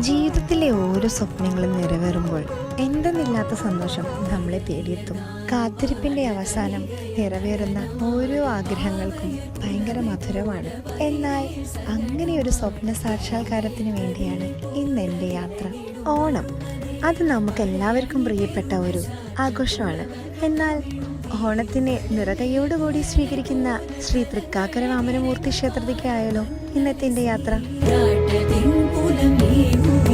ജീവിതത്തിലെ ഓരോ സ്വപ്നങ്ങളും നിറവേറുമ്പോൾ എന്തെന്നില്ലാത്ത സന്തോഷം നമ്മളെ തേടിയെത്തും. കാത്തിരിപ്പിന്റെ അവസാനം നിറവേറുന്ന ഓരോ ആഗ്രഹങ്ങൾക്കും ഭയങ്കര മധുരമാണ്. എന്നാൽ അങ്ങനെ ഒരു സ്വപ്ന സാക്ഷാത്കാരത്തിന് വേണ്ടിയാണ് ഇന്ന് എന്റെ യാത്ര. ഓണം അത് നമുക്ക് എല്ലാവർക്കും പ്രിയപ്പെട്ട ഒരു ആഘോഷമാണ്. എന്നാൽ ഓണത്തിനെ നിറകയോടുകൂടി സ്വീകരിക്കുന്ന ശ്രീ തൃക്കാക്കര വാമനമൂർത്തി ക്ഷേത്രത്തിലേക്കായാലോ ഇന്നത്തെ യാത്ര? ప్రతింపుల నీవు.